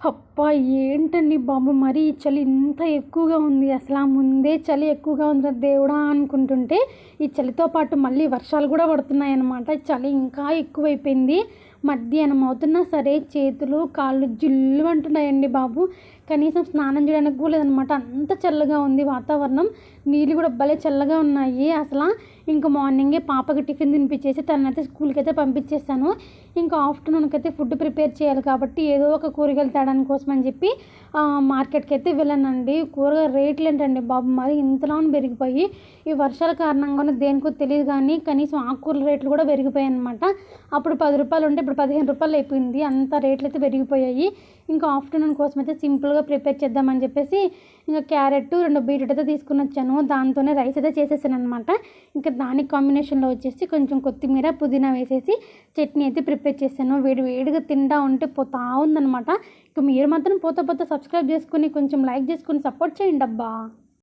అబ్బా ఏంటండి బాబు మరీ? ఈ చలి ఇంత ఎక్కువగా ఉంది. అసలు ముందే చలి ఎక్కువగా ఉంది దేవుడా అనుకుంటుంటే ఈ చలితో పాటు మళ్ళీ వర్షాలు కూడా పడుతున్నాయి అన్నమాట చలి ఇంకా ఎక్కువైపోయింది. మధ్యాహ్నం అవుతున్నా సరే చేతులు కాళ్ళు జిల్లు అంటున్నాయండి బాబు. కనీసం స్నానం చేయడానికి కూడా లేదనమాట అంత చల్లగా ఉంది వాతావరణం. నీళ్ళు కూడా భలే చల్లగా ఉన్నాయి అసలు. ఇంకా మార్నింగే పాపకి టిఫిన్ తినిపించేసి తనైతే స్కూల్కి అయితే పంపించేస్తాను ఇంకా ఆఫ్టర్నూన్కి అయితే ఫుడ్ ప్రిపేర్ చేయాలి కాబట్టి ఏదో ఒక కూరగాయలు తేడానికి కోసం అని చెప్పి మార్కెట్కి అయితే వెళ్ళానండి. కూరగాయ రేట్లు ఏంటండి బాబు? మరి ఇంతలోనే పెరిగిపోయి ఈ వర్షాల కారణంగానే దేనికో తెలియదు కానీ కనీసం ఆకుకూరల రేట్లు కూడా పెరిగిపోయాయి అనమాట అప్పుడు పది రూపాయలు ఉంటే ఇప్పుడు పదిహేను రూపాయలు అయిపోయింది అంత రేట్లు అయితే పెరిగిపోయాయి. ఇంకా ఆఫ్టర్నూన్ కోసం అయితే సింపుల్గా ప్రిపేర్ చేద్దామని చెప్పేసి ఇంకా క్యారెట్ రెండు బీట్రూట్ అయితే తీసుకుని వచ్చాను. దాంతోనే రైస్ అయితే చేసేసాను అనమాట ఇంకా దానికి కాంబినేషన్లో వచ్చేసి కొంచెం కొత్తిమీర పుదీనా వేసేసి చట్నీ అయితే ప్రిపేర్ చేశాను. వేడి వేడిగా తింటా ఉంటే పోతా ఉందన్నమాట. ఇక మీరు మాత్రం పోతా పోతా సబ్స్క్రైబ్ చేసుకుని కొంచెం లైక్ చేసుకుని సపోర్ట్ చేయండి అబ్బా.